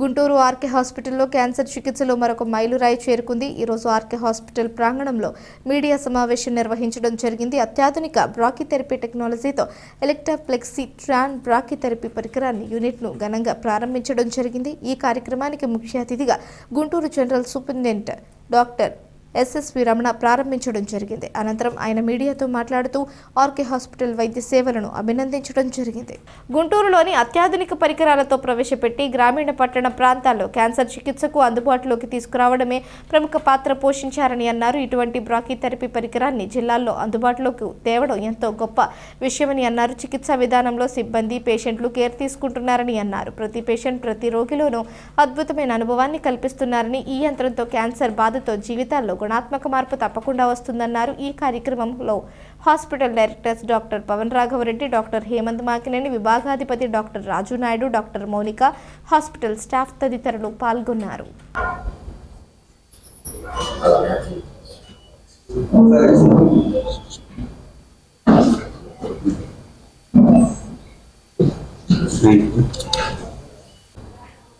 Guntur RK హాస్పిటల్లో cancer చికిత్సలో మరొక మైలురాయి చేరుకుంది. ఈరోజు ఆర్కే హాస్పిటల్ ప్రాంగణంలో మీడియా సమావేశం నిర్వహించడం జరిగింది. అత్యాధునిక బ్రాకిథెరపీ టెక్నాలజీతో ఎలక్ట్రాప్లెక్సీ ట్రాన్ బ్రాకిథెరపీ పరికరాన్ని యూనిట్ను ఘనంగా ప్రారంభించడం జరిగింది. ఈ కార్యక్రమానికి ముఖ్య అతిథిగా Guntur general superintendent doctor SSV Ramana ప్రారంభించడం జరిగింది. అనంతరం ఆయన మీడియాతో మాట్లాడుతూ ఆర్కే హాస్పిటల్ వైద్య సేవలను అభినందించడం జరిగింది. గుంటూరులోని అత్యాధునిక పరికరాలతో ప్రవేశపెట్టి గ్రామీణ పట్టణ ప్రాంతాల్లో క్యాన్సర్ చికిత్సకు అందుబాటులోకి తీసుకురావడమే ప్రముఖ పాత్ర పోషించారని అన్నారు. ఇటువంటి బ్రాకీథెరపీ పరికరాన్ని జిల్లాల్లో అందుబాటులోకి తేవడం ఎంతో గొప్ప విషయమని అన్నారు. చికిత్సా విధానంలో సిబ్బంది పేషెంట్లు కేర్ తీసుకుంటున్నారని అన్నారు. ప్రతి పేషెంట్ ప్రతి రోగిలోనూ అద్భుతమైన అనుభవాన్ని కల్పిస్తున్నారని ఈ యంత్రంతో క్యాన్సర్ బాధతో జీవితాల్లో గుణాత్మక మార్పు తప్పకుండా వస్తుందన్నారు ఈ కార్యక్రమంలో hospital directors doctor Pavan Raghava Reddy doctor Hemanth Makineni విభాగాధిపతి doctor Raju Naidu doctor Mounika hospital staff తదితరులు పాల్గొన్నారు.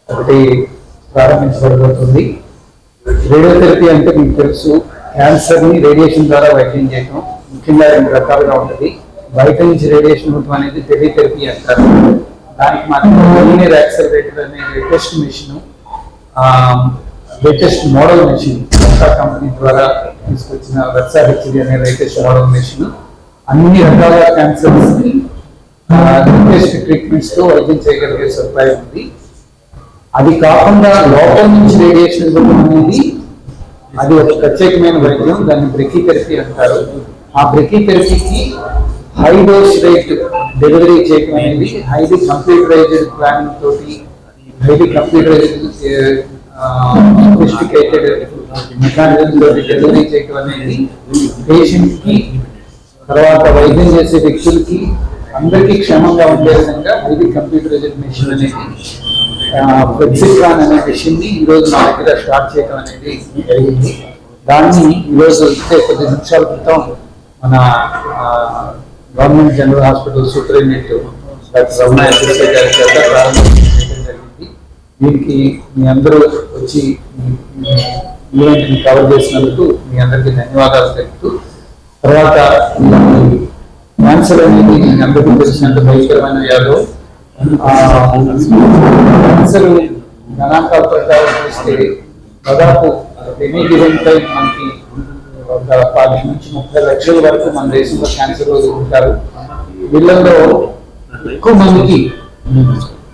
ఒకటి ప్రారంభించబడబోతుంది రేడియోథెరపీ అంటే మీకు తెలుసు క్యాన్సర్ని రేడియేషన్ ద్వారా వైద్యం చేయటం ముఖ్యంగా రెండు రకాలుగా ఉంటుంది. బయట నుంచి రేడియేషన్ ఉండటం అనేది టెలిథెరపీ అంటారు. దానికి మాత్రం లీనియర్ యాక్సలరేటర్ అనే latest machine latest model machine company ద్వారా తీసుకొచ్చిన వెర్సా హెచ్డి అనే లేటెస్ట్ మోడల్ మెషిన్. అన్ని రకాల క్యాన్సర్స్ని లేటెస్ట్ ట్రీట్మెంట్స్తో వైద్యం చేయగలిగే సదుపాయం ఉంది. అది కాకుండా లోపల నుంచి రేడియేషన్ ఇవ్వడం అనేది అది ఒక ప్రత్యేకమైన వైద్యం. దాన్ని బ్రెకీథెరపీ అంటారు. ఆ బ్రెకీథెరపీకి హై డోస్ రేట్ డెలివరీ చేయడం అనేది హైలీ కంప్యూటరైజ్డ్ ప్లానింగ్ తోటి హైలీ కంప్యూటరైజ్డ్ సొఫిస్టికేటెడ్ మెకానిజం తోటి డెలివరీ చేయడం అనేది పేషెంట్కి తర్వాత వైద్యం చేసే వ్యక్తులకి అందరికీ క్షేమంగా ఉండే విధంగా హైలీ కంప్యూటరైజ్డ్ మెషిన్ అనేది ఫ్లెక్సిట్రాన్ అనే మెషిన్ని ఈరోజు ఈ రోజు మా దగ్గర స్టార్ట్ చేయడం అనేది జరిగింది. దాన్ని ఈ రోజు ఇస్తే కొద్ది నిమిషాల క్రితం మన government general hospital superintendent doctor Ramanaiah గారి చేత ప్రారంభించడం జరిగింది. దీనికి మీ అందరూ వచ్చి ఈవెంట్ని కవర్ చేసినందుకు మీ అందరికీ ధన్యవాదాలు తెలుపుతూ తర్వాత క్యాన్సర్ అనేది మీ అందరికీ తెలిసినంత భయంకరమైన వ్యాధి క్యాన్సర్ ప్రకారం చూస్తే దాదాపు ఎనీ గివెన్ టైం మనకి ఒక పది నుంచి ముప్పై లక్షల వరకు మన దేశంలో క్యాన్సర్ రోజు ఉంటారు వీళ్ళల్లో ఎక్కువ మందికి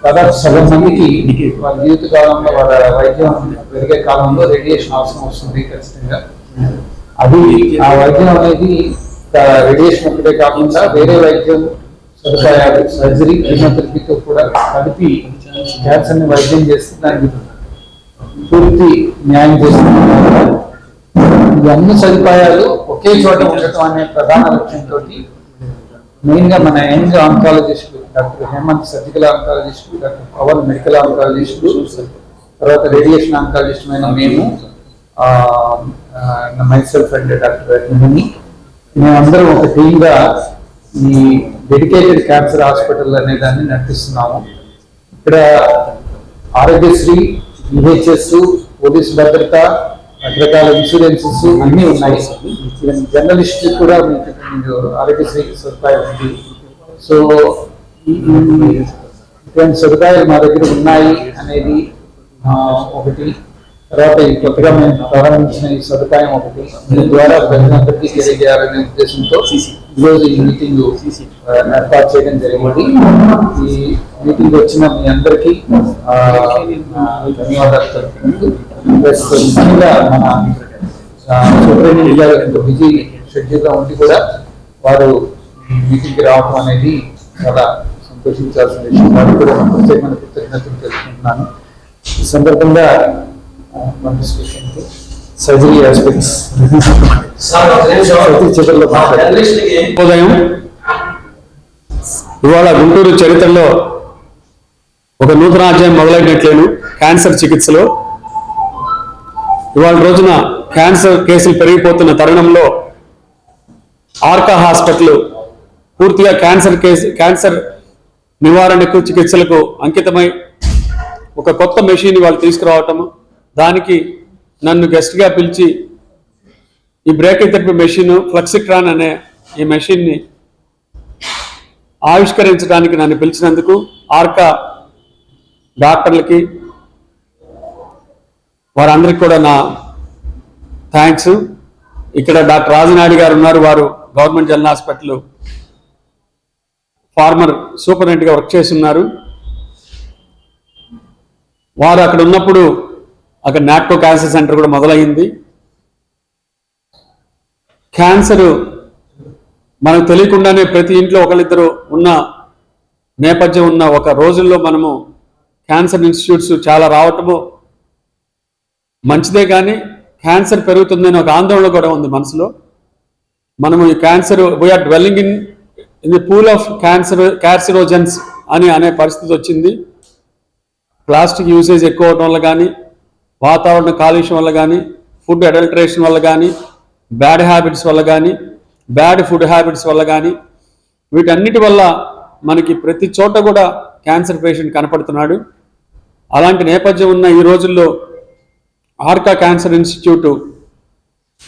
దాదాపు సగం మందికి వాళ్ళ జీవిత కాలంలో వాళ్ళ వైద్యం పెరిగే కాలంలో రేడియేషన్ అవసరం వస్తుంది ఖచ్చితంగా అది ఆ వైద్యం అనేది రేడియేషన్ ఒకటే కాకుండా వేరే వైద్యం సదుపాయాలు సర్జరీ కీమోథెరపీతో కూడా కలిపి క్యాన్సర్ని వైద్యం చేస్తే దానికి పూర్తి న్యాయం చేస్తున్నారు అన్ని సదుపాయాలు ఒకే చోట ఉండటం అనే ప్రధాన లక్ష్యంతో మెయిన్గా మన యంగ్ ఆంకాలజిస్టులు డాక్టర్ హేమంత్ సర్జికల్ ఆంకాలజిస్టులు డాక్టర్ పవన్ మెడికల్ ఆంకాలజిస్టులు తర్వాత రేడియేషన్ ఆంకాలజిస్ట్ అయిన మేము మైసెల్ఫ్ అండ్ డాక్టర్ మేమందరం ఒక టీమ్గా ఈ డెడికేటెడ్ క్యాన్సర్ హాస్పిటల్ అనే దాన్ని నడిపిస్తున్నాము. ఇక్కడ ఆరోగ్యశ్రీ యుహెచ్ఎస్ పోలీస్ భద్రత రకరకాల ఇన్సూరెన్సెస్ అన్నీ ఉన్నాయి. జర్నలిస్ట్ కూడా మీకు ఆరోగ్యశ్రీ సదుపాయం ఉంది. సో ఇటువంటి సదుపాయాలు మా దగ్గర ఉన్నాయి అనేది ఒకటి. తర్వాత ఈ కొత్తగా మేము ప్రారంభించిన ఈ సదుపాయం ఒకటి. దీని ద్వారా ప్రజలందరికీ తెలియజేయాలనే ఉద్దేశంతో ఈరోజు ఈ మీటింగ్ ఏర్పాటు చేయడం జరిగింది. ఈ మీటింగ్ వచ్చిన మీ అందరికీ ధన్యవాదాలు తెలుపుకుంటూ ప్లస్ ముఖ్యంగా మన సూపరింటెండెంట్ గారు ఎంతో బిజీ షెడ్యూల్గా ఉండి కూడా వారు ఈ మీటింగ్ రావడం అనేది చాలా సంతోషించాల్సిన విషయం. వారు కూడా ప్రత్యేకమైన కృతజ్ఞతలు తెలుసుకుంటున్నాను ఈ సందర్భంగా సర్జరీ ఆస్పెక్ట్స్ ఉదయం ఇవాళ గుంటూరు చరిత్రలో ఒక నూతన అధ్యాయం మొదలైనట్లేను. క్యాన్సర్ చికిత్సలో. ఇవాళ రోజున క్యాన్సర్ కేసులు పెరిగిపోతున్న తరుణంలో ఆర్కా హాస్పిటల్ పూర్తిగా క్యాన్సర్ కేసు క్యాన్సర్ నివారణకు చికిత్సలకు అంకితమై ఒక కొత్త మెషిన్ వాళ్ళు తీసుకురావటము. దానికి నన్ను గెస్ట్గా పిలిచి ఈ బ్రేక్ థెరపీ మెషిన్ ఫ్లక్సిక్రాన్ అనే ఈ మెషిన్ని ఆవిష్కరించడానికి నన్ను పిలిచినందుకు ఆర్కా డాక్టర్లకి వారందరికీ కూడా నా థ్యాంక్స్ ఇక్కడ డాక్టర్ రాజనాయుడు గారు ఉన్నారు వారు గవర్నమెంట్ జనరల్ హాస్పిటల్ ఫార్మర్ సూపరింటెండెంట్గా వర్క్ చేసి ఉన్నారు. వారు అక్కడ ఉన్నప్పుడు అక్కడ నాట్కో క్యాన్సర్ సెంటర్ కూడా మొదలైంది క్యాన్సర్ మనకు తెలియకుండానే ప్రతి ఇంట్లో ఒకళ్ళిద్దరు ఉన్న నేపథ్యం ఉన్న ఒక రోజుల్లో మనము క్యాన్సర్ ఇన్స్టిట్యూట్స్ చాలా రావటము మంచిదే కానీ క్యాన్సర్ పెరుగుతుందని ఒక ఆందోళన కూడా ఉంది మనసులో. మనము ఈ cancer we are dwelling in in the pool of cancer cancerogens అని అనే పరిస్థితి వచ్చింది. ప్లాస్టిక్ యూసేజ్ ఎక్కువ అవడం వల్ల కానీ వాతావరణ కాలుష్యం వల్ల కానీ ఫుడ్ అడల్టరేషన్ వల్ల కానీ బ్యాడ్ హ్యాబిట్స్ వల్ల కానీ బ్యాడ్ ఫుడ్ హ్యాబిట్స్ వల్ల కానీ వీటన్నిటి వల్ల మనకి ప్రతి చోట కూడా క్యాన్సర్ పేషెంట్ కనపడుతున్నాడు. అలాంటి నేపథ్యం ఉన్న ఈ రోజుల్లో ఆర్కా క్యాన్సర్ ఇన్స్టిట్యూట్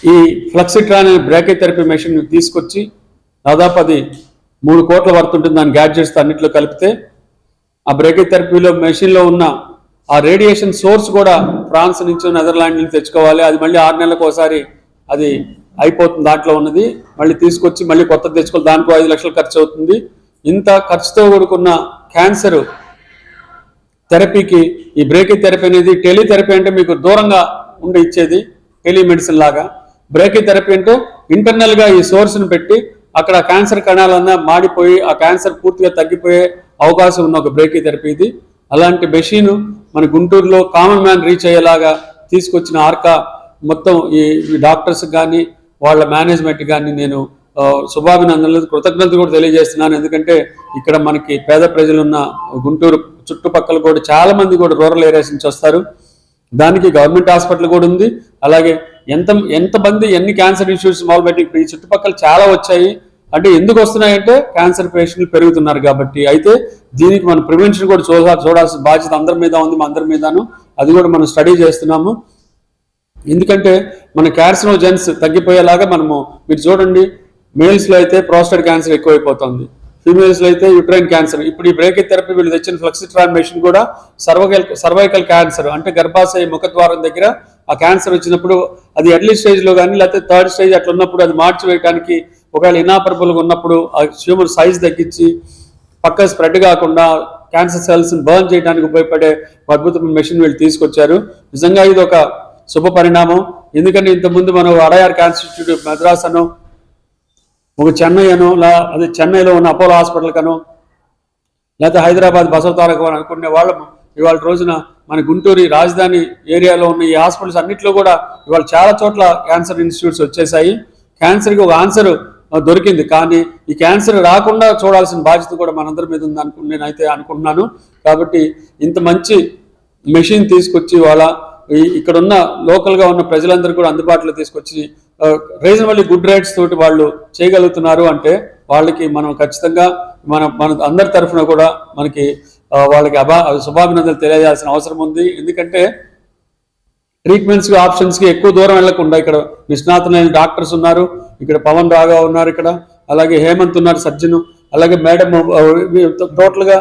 ఈ ఫ్లక్సిట్రాన్ అనే బ్రేకే థెరపీ మెషిన్ తీసుకొచ్చి దాదాపు అది మూడు కోట్ల వరకు ఉంటుంది దాని గ్యాడ్జెట్స్ అన్నింటిలో కలిపితే ఆ బ్రేకే థెరపీలో మెషిన్లో ఉన్న ఆ రేడియేషన్ సోర్స్ కూడా ఫ్రాన్స్ నుంచి నెదర్లాండ్ నుంచి తెచ్చుకోవాలి. అది మళ్ళీ ఆరు నెలలకు ఒకసారి అది అయిపోతుంది దాంట్లో ఉన్నది. మళ్ళీ తీసుకొచ్చి మళ్ళీ కొత్తది తెచ్చుకోవాలి. దానికి ఐదు లక్షలు ఖర్చు అవుతుంది. ఇంత ఖర్చుతో కూడుకున్న క్యాన్సర్ థెరపీకి ఈ బ్రేకింగ్ థెరపీ అనేది టెలిథెరపీ అంటే మీకు దూరంగా ఉండి ఇచ్చేది టెలిమెడిసిన్ లాగా. బ్రేకింగ్ థెరపీ అంటే ఇంటర్నల్గా ఈ సోర్స్ని పెట్టి అక్కడ క్యాన్సర్ కణాలన్నా మాడిపోయి ఆ క్యాన్సర్ పూర్తిగా తగ్గిపోయే అవకాశం ఉన్న ఒక బ్రేకింగ్ థెరపీ ఇది. అలాంటి మెషిన్ మన గుంటూరులో కామన్ మ్యాన్ రీచ్ అయ్యేలాగా తీసుకొచ్చిన ఆర్కా మొత్తం ఈ డాక్టర్స్ కానీ వాళ్ళ మేనేజ్మెంట్ కానీ నేను శుభాభినందనలు కృతజ్ఞతలు కూడా తెలియజేస్తున్నాను. ఎందుకంటే ఇక్కడ మనకి పేద ప్రజలున్న గుంటూరు చుట్టుపక్కల కూడా చాలా మంది కూడా రూరల్ ఏరియాస్ నుంచి వస్తారు. దానికి గవర్నమెంట్ హాస్పిటల్ కూడా ఉంది. అలాగే ఎంత ఎంతమంది ఎన్ని క్యాన్సర్ ఇష్యూస్ మొదలుపెట్టి ఇప్పుడు ఈ చుట్టుపక్కల చాలా వచ్చాయి. అంటే ఎందుకు వస్తున్నాయంటే క్యాన్సర్ పేషెంట్లు పెరుగుతున్నారు కాబట్టి. అయితే దీనికి మనం ప్రివెన్షన్ కూడా చూడా చూడాల్సిన బాధ్యత అందరి మీద ఉంది మా అందరి మీదను. అది కూడా మనం స్టడీ చేస్తున్నాము. ఎందుకంటే మన క్యాన్సరోజెన్స్ తగ్గిపోయేలాగా మనము మీరు చూడండి మేల్స్లో అయితే ప్రోస్టేట్ క్యాన్సర్ ఎక్కువైపోతుంది. ఫీమేల్స్లో అయితే యుట్రైన్ క్యాన్సర్. ఇప్పుడు ఈ బ్రేక్ థెరపీ వీళ్ళు తెచ్చిన ఫ్లెక్సిట్రాన్ మెషిన్ కూడా సర్వకల్ సర్వైకల్ క్యాన్సర్. అంటే గర్భాశయ ముఖద్వారం దగ్గర ఆ క్యాన్సర్ వచ్చినప్పుడు అది ఎర్లీ స్టేజ్లో కానీ లేకపోతే థర్డ్ స్టేజ్ అట్లా ఉన్నప్పుడు అది మార్చి వేయడానికి ఒకవేళ ఇనాపరబుల్గా ఉన్నప్పుడు ఆ హ్యూమన్ సైజ్ తగ్గించి పక్క స్ప్రెడ్ కాకుండా క్యాన్సర్ సెల్స్ బర్న్ చేయడానికి ఉపయోగపడే అద్భుతమైన మెషిన్ వీళ్ళు తీసుకొచ్చారు. నిజంగా ఇది ఒక శుభ పరిణామం. ఎందుకంటే ఇంతకుముందు మనం అడయార్ క్యాన్సర్ ఇన్స్టిట్యూట్ మద్రాస్ అను ఒక చెన్నై అను లా అదే చెన్నైలో ఉన్న అపోలో హాస్పిటల్ కను లేకపోతే హైదరాబాద్ బసవతారకు అని అనుకునే వాళ్ళము. ఇవాళ రోజున మన గుంటూరు రాజధాని ఏరియాలో ఉన్న ఈ హాస్పిటల్స్ అన్నింటిలో కూడా ఇవాళ చాలా చోట్ల క్యాన్సర్ ఇన్స్టిట్యూట్స్ వచ్చేసాయి క్యాన్సర్కి ఒక ఆన్సర్ దొరికింది. కానీ ఈ క్యాన్సర్ రాకుండా చూడాల్సిన బాధ్యత కూడా మనందరి మీద ఉంది అనుకు నేనైతే అనుకుంటున్నాను. కాబట్టి ఇంత మంచి మెషిన్ తీసుకొచ్చి వాళ్ళ ఇక్కడ ఉన్న లోకల్గా ఉన్న ప్రజలందరూ కూడా అందుబాటులో తీసుకొచ్చి రీజనబుల్లీ గుడ్ రేట్స్ తోటి వాళ్ళు చేయగలుగుతున్నారు అంటే వాళ్ళకి మనం ఖచ్చితంగా మన మన అందరి తరఫున కూడా మనకి వాళ్ళకి అభా శుభాభినందనలు తెలియజేయాల్సిన అవసరం ఉంది. ఎందుకంటే ట్రీట్మెంట్స్ ఆప్షన్స్కి ఎక్కువ దూరం వెళ్ళకుండా ఇక్కడ నిష్ణాతులైన డాక్టర్స్ ఉన్నారు. ఇక్కడ పవన్ రాగా ఉన్నారు ఇక్కడ. అలాగే హేమంత్ ఉన్నారు సర్జన్ అలాగే మేడం టోటల్గా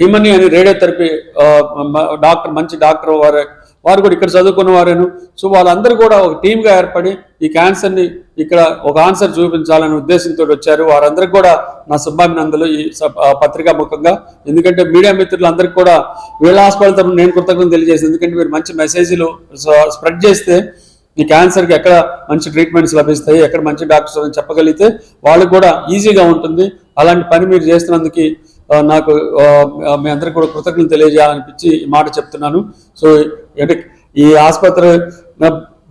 హిమని అని రేడియోథెరపీ డాక్టర్ మంచి డాక్టర్ వారు వారు కూడా ఇక్కడ చదువుకున్న వారేను. సో వాళ్ళందరూ కూడా ఒక టీమ్గా ఏర్పడి ఈ క్యాన్సర్ని ఇక్కడ ఒక ఆన్సర్ చూపించాలనే ఉద్దేశంతో వచ్చారు. వారందరికీ కూడా నా శుభాభినందనలు ఈ పత్రికా ముఖంగా. ఎందుకంటే మీడియా మిత్రులందరికీ కూడా వీళ్ళ హాస్పిటల్ తరఫున నేను కృతజ్ఞతలు తెలియజేసి ఎందుకంటే మీరు మంచి మెసేజ్లు స్ప్రెడ్ చేస్తే ఈ క్యాన్సర్కి ఎక్కడ మంచి ట్రీట్మెంట్స్ లభిస్తాయి ఎక్కడ మంచి డాక్టర్స్ అని చెప్పగలిగితే వాళ్ళకి కూడా ఈజీగా ఉంటుంది. అలాంటి పని మీరు చేస్తున్నందుకు నాకు మీ అందరికీ కూడా కృతజ్ఞతలు తెలియజేయాలనిపించి ఈ మాట చెప్తున్నాను. సో అంటే ఈ ఆసుపత్రి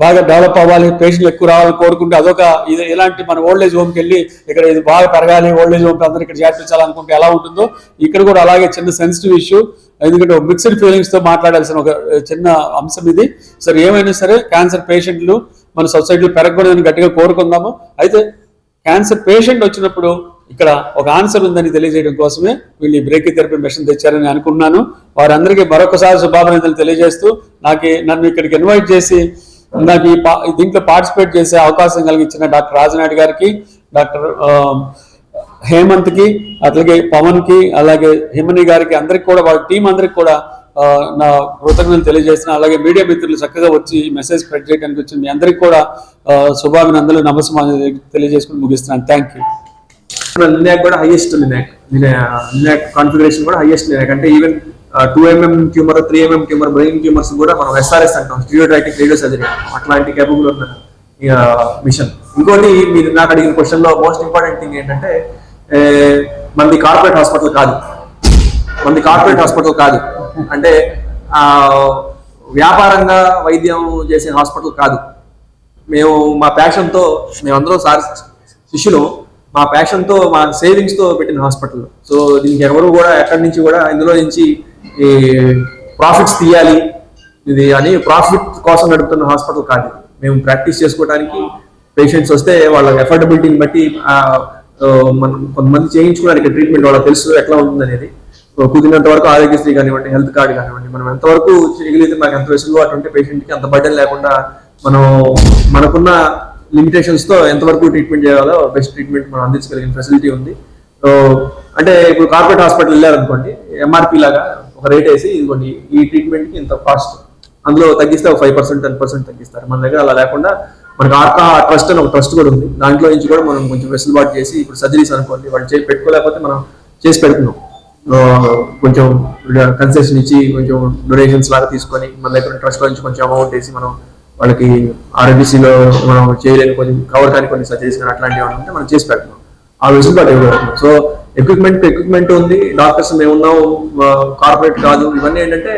బాగా డెవలప్ అవ్వాలి పేషెంట్లు ఎక్కువ రావాలని కోరుకుంటే అదొక ఇది ఇలాంటి మన ఓల్డ్ ఏజ్ హోమ్కి వెళ్ళి ఇక్కడ ఇది బాగా పెరగాలి ఓల్డ్ ఏజ్ హోమ్కి అందరూ ఇక్కడ చేర్పించాలనుకుంటే ఎలా ఉంటుందో ఇక్కడ కూడా అలాగే చిన్న సెన్సిటివ్ ఇష్యూ. ఎందుకంటే మిక్స్డ్ ఫీలింగ్స్తో మాట్లాడాల్సిన ఒక చిన్న అంశం ఇది. సరే ఏమైనా సరే క్యాన్సర్ పేషెంట్లు మన సొసైటీలో పెరగకూడదని గట్టిగా కోరుకుందాము. అయితే క్యాన్సర్ పేషెంట్ వచ్చినప్పుడు ఇక్కడ ఒక ఆన్సర్ ఉందని తెలియజేయడం కోసమే వీళ్ళు ఈ బ్రేక్ థెరపీ మిషన్ తెచ్చారని అనుకున్నాను వారందరికీ మరొకసారి శుభాభినందనలు తెలియజేస్తూ నాకు నన్ను ఇక్కడికి ఇన్వైట్ చేసి నాకు ఈ పా- దీంట్లో పార్టిసిపేట్ చేసే అవకాశం కలిగించిన డాక్టర్ రాజనాయుడు గారికి డాక్టర్ హేమంత్కి హేమంత్కి అట్లాగే పవన్కి అలాగే హిమని గారికి అందరికి కూడా వాళ్ళ టీం అందరికి కూడా నా కృతజ్ఞతలు తెలియజేస్తున్నా. అలాగే మీడియా మిత్రులు చక్కగా వచ్చి మెసేజ్ స్ప్రెడ్ చేయడానికి వచ్చి మీ అందరికి కూడా శుభాభినందనలు నమస్కారం తెలియజేసుకుని ముగిస్తున్నాను. Thank you. లినాక్ కూడా హైయెస్ట్ లినాక్ లినాక్ కాన్ఫిగరేషన్ కూడా హైయెస్ట్ లినాక్ అంటే even two MM tumour three MM tumour brain tumours కూడా మనం ఎస్ఆర్ఎస్ అంటాం. స్టీరియోటైటిక్ రేడియో సర్జరీ అట్లాంటి కేపబుల్ ఉన్న మిషన్ ఇంకోటి మీరు నాకు అడిగిన క్వశ్చన్లో మోస్ట్ ఇంపార్టెంట్ థింగ్ ఏంటంటే మనది కార్పొరేట్ హాస్పిటల్ కాదు. మనది కార్పొరేట్ హాస్పిటల్ కాదు. అంటే వ్యాపారంగా వైద్యం చేసే హాస్పిటల్ కాదు. మేము మా ప్యాషన్తో మేమందరం సార్ శిష్యులు. మా ప్యాషన్తో మా సేవింగ్స్తో పెట్టిన హాస్పిటల్ సో దీనికి ఎవరు కూడా ఎక్కడి నుంచి కూడా ఇందులో నుంచి ఈ ప్రాఫిట్స్ తీయాలి. ఇది అని ప్రాఫిట్ కోసం నడుపుతున్న హాస్పిటల్ కాదు. మేము ప్రాక్టీస్ చేసుకోవడానికి పేషెంట్స్ వస్తే వాళ్ళ ఎఫర్డబిలిటీని బట్టి మనం కొంతమంది చేయించుకోవడానికి ట్రీట్మెంట్ వాళ్ళకి తెలుసు ఎట్లా ఉంటుంది అనేది కుదిరినంత వరకు ఆరోగ్యశ్రీ కానివ్వండి హెల్త్ కార్డు కానివ్వండి మనం ఎంతవరకు చేయగలిగితే మనకు ఎంత వయసులో అటువంటి పేషెంట్కి అంత బర్డెన్ లేకుండా మనం మనకున్న లిమిటేషన్స్తో ఎంతవరకు ట్రీట్మెంట్ చేయాలో బెస్ట్ ట్రీట్మెంట్ మనం అందించగలిగిన ఫెసిలిటీ ఉంది. సో అంటే ఇప్పుడు కార్పొరేట్ హాస్పిటల్ వెళ్ళారనుకోండి ఎంఆర్పి లాగా ఒక రేట్ వేసి ఇదిగోండి ఈ ట్రీట్మెంట్కి ఇంత కాస్ట్ అందులో తగ్గిస్తే ఒక ఫైవ్ పర్సెంట్ టెన్ పర్సెంట్ తగ్గిస్తారు. మన దగ్గర అలా లేకుండా మనకి ఆర్కా ట్రస్ట్ అని ఒక ట్రస్ట్ కూడా ఉంది. దాంట్లో నుంచి కూడా మనం కొంచెం వెసులుబాటు చేసి ఇప్పుడు సర్జరీస్ అనుకోండి వాళ్ళు చేసి పెట్టుకోలేకపోతే మనం చేసి పెడుతున్నాం. కొంచెం కన్సెషన్ ఇచ్చి కొంచెం డొనేషన్స్ లాగా తీసుకొని మన దగ్గర ట్రస్ట్ నుంచి కొంచెం అమౌంట్ వేసి మనం వాళ్ళకి ఆరోగ్యశ్రీలో మనం చేయలేని కొన్ని కవర్ కానీ కొన్ని సర్జరీస్ కానీ అట్లాంటివి ఉంటే మనం చేసి పెడుతున్నాం ఆ వెసులుబాటు ఇవ్వగలుగుతున్నాం సో ఎక్విప్మెంట్ ఎక్విప్మెంట్ ఉంది డాక్టర్స్ మేము ఉన్నాం కార్పొరేట్ కాదు ఇవన్నీ ఏంటంటే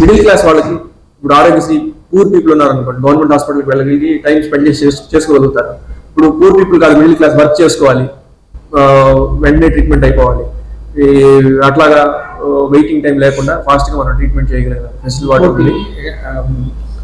మిడిల్ క్లాస్ వాళ్ళకి ఇప్పుడు ఆరోగ్యశ్రీ పూర్ పీపుల్ ఉన్నారు అనుకోండి గవర్నమెంట్ హాస్పిటల్కి వెళ్ళగలిగి టైం స్పెండ్ చేసి చేసు- చేసుకోగలుగుతారు. ఇప్పుడు పూర్ పీపుల్ కాదు మిడిల్ క్లాస్ వర్క్ చేసుకోవాలి వెంటనే ట్రీట్మెంట్ అయిపోవాలి. అట్లాగా వెయిటింగ్ టైం లేకుండా ఫాస్ట్గా మనం ట్రీట్మెంట్ చేయగలిగిన ఫెసిలిటీ